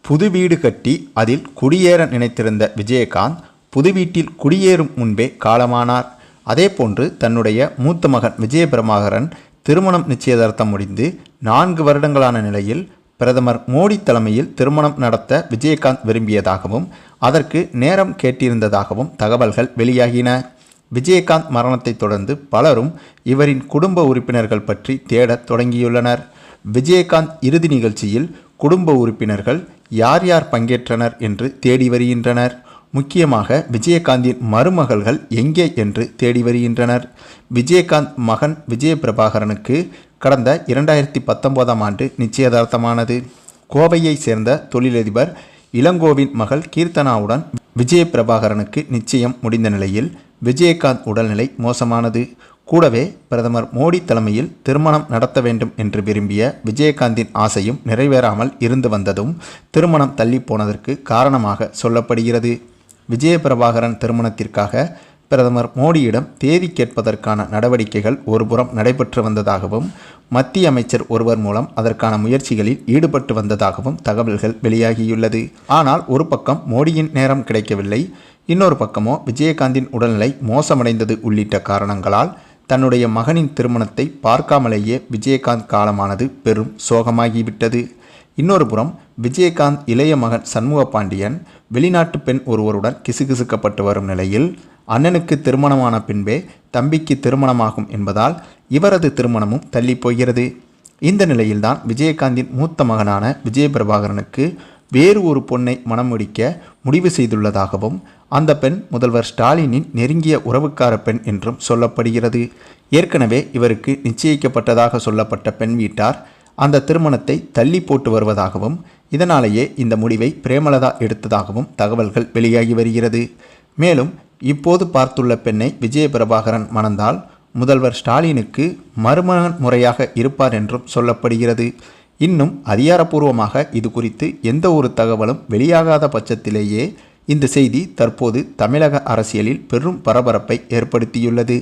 புது வீடு கட்டி அதில் குடியேற நினைத்திருந்த விஜயகாந்த் புது வீட்டில் குடியேறும் முன்பே காலமானார். அதேபோன்று தன்னுடைய மூத்த மகன் விஜயபிரமாகரன் திருமணம் நிச்சயதார்த்தம் முடிந்து நான்கு வருடங்களான நிலையில் பிரதமர் மோடி தலைமையில் திருமணம் நடத்த விஜயகாந்த் விரும்பியதாகவும் அதற்கு நேரம் கேட்டிருந்ததாகவும் தகவல்கள் வெளியாகின. விஜயகாந்த் மரணத்தைத் தொடர்ந்து பலரும் இவரின் குடும்ப உறுப்பினர்கள் பற்றி தேடத் தொடங்கியுள்ளனர். விஜயகாந்த் இறுதி நிகழ்ச்சியில் குடும்ப உறுப்பினர்கள் யார் யார் பங்கேற்றனர் என்று தேடி வருகின்றனர். முக்கியமாக விஜயகாந்தின் மருமகள்கள் எங்கே என்று தேடி வருகின்றனர். விஜயகாந்த் மகன் விஜய பிரபாகரனுக்கு கடந்த இரண்டாயிரத்தி பத்தொன்பதாம் ஆண்டு நிச்சயதார்த்தமானது. கோவையை சேர்ந்த தொழிலதிபர் இளங்கோவின் மகள் கீர்த்தனாவுடன் விஜய பிரபாகரனுக்கு நிச்சயம் முடிந்த நிலையில் விஜயகாந்த் உடல்நிலை மோசமானது. கூடவே பிரதமர் மோடி தலைமையில் திருமணம் நடத்த வேண்டும் என்று விரும்பிய விஜயகாந்தின் ஆசையும் நிறைவேறாமல் இருந்து வந்ததும் திருமணம் தள்ளி போனதற்கு காரணமாக சொல்லப்படுகிறது. விஜயபிரபாகரன் திருமணத்திற்காக பிரதமர் மோடியிடம் தேதி கேட்பதற்கான நடவடிக்கைகள் ஒருபுறம் நடைபெற்று வந்ததாகவும் மத்திய அமைச்சர் ஒருவர் மூலம் அதற்கான முயற்சிகளில் ஈடுபட்டு வந்ததாகவும் தகவல்கள் வெளியாகியுள்ளது. ஆனால் ஒரு பக்கம் மோடியின் நேரம் கிடைக்கவில்லை இன்னொரு பக்கமோ விஜயகாந்தின் உடல்நிலை மோசமடைந்தது உள்ளிட்ட காரணங்களால் தன்னுடைய மகனின் திருமணத்தை பார்க்காமலேயே விஜயகாந்த் காலமானது பெரும் சோகமாகிவிட்டது. இன்னொரு புறம் விஜயகாந்த் இளைய மகன் சண்முக பாண்டியன் வெளிநாட்டு பெண் ஒருவருடன் கிசுகிசுக்கப்பட்டு வரும் நிலையில் அண்ணனுக்கு திருமணமான பின்பே தம்பிக்கு திருமணமாகும் என்பதால் இவரது திருமணமும் தள்ளி போகிறது. இந்த நிலையில்தான் விஜயகாந்தின் மூத்த மகனான விஜயபிரபாகரனுக்கு வேறு ஒரு பொண்ணை மனம் முடிக்க முடிவு செய்துள்ளதாகவும் அந்த பெண் முதல்வர் ஸ்டாலினின் நெருங்கிய உறவுக்கார பெண் என்றும் சொல்லப்படுகிறது. ஏற்கனவே இவருக்கு நிச்சயிக்கப்பட்டதாக சொல்லப்பட்ட பெண் வீட்டார் அந்த திருமணத்தை தள்ளி போட்டு வருவதாகவும் இதனாலேயே இந்த முடிவை பிரேமலதா எடுத்ததாகவும் தகவல்கள் வெளியாகி வருகிறது. மேலும் இப்போது பார்த்துள்ள பெண்ணை விஜயபிரபாகரன் மணந்தால் முதல்வர் ஸ்டாலினுக்கு மருமகன் முறையாக இருப்பார் என்றும் சொல்லப்படுகிறது. இன்னும் அதிகாரப்பூர்வமாக இது குறித்து எந்த ஒரு தகவலும் வெளியாகாத பட்சத்திலேயே இந்த செய்தி தற்போது தமிழக அரசியலில் பெரும் பரபரப்பை ஏற்படுத்தியுள்ளது.